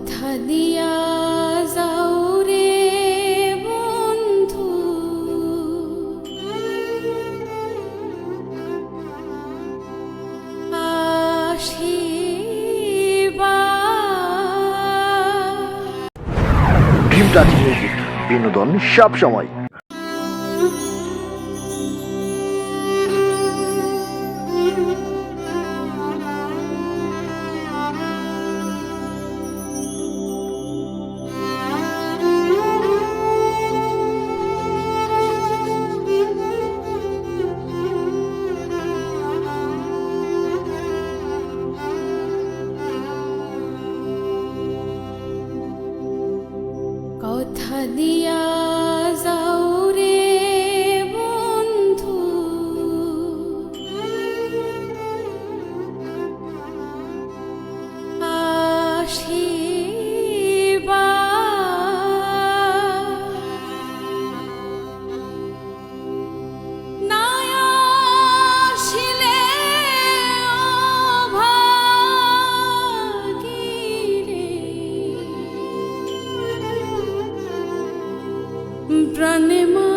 কথা দিয়া যাও রে বন্ধু। টাচ বিনোদন সব সময় কথা প্রাণে মারি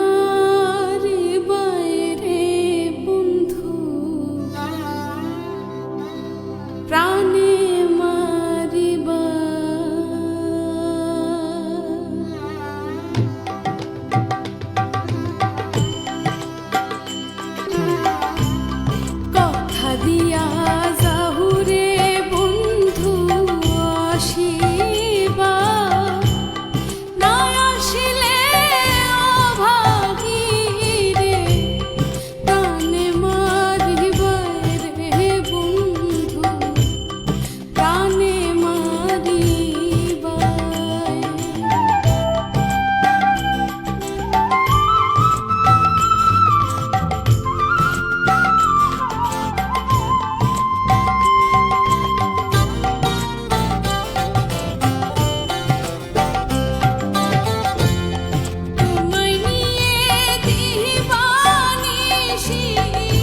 You.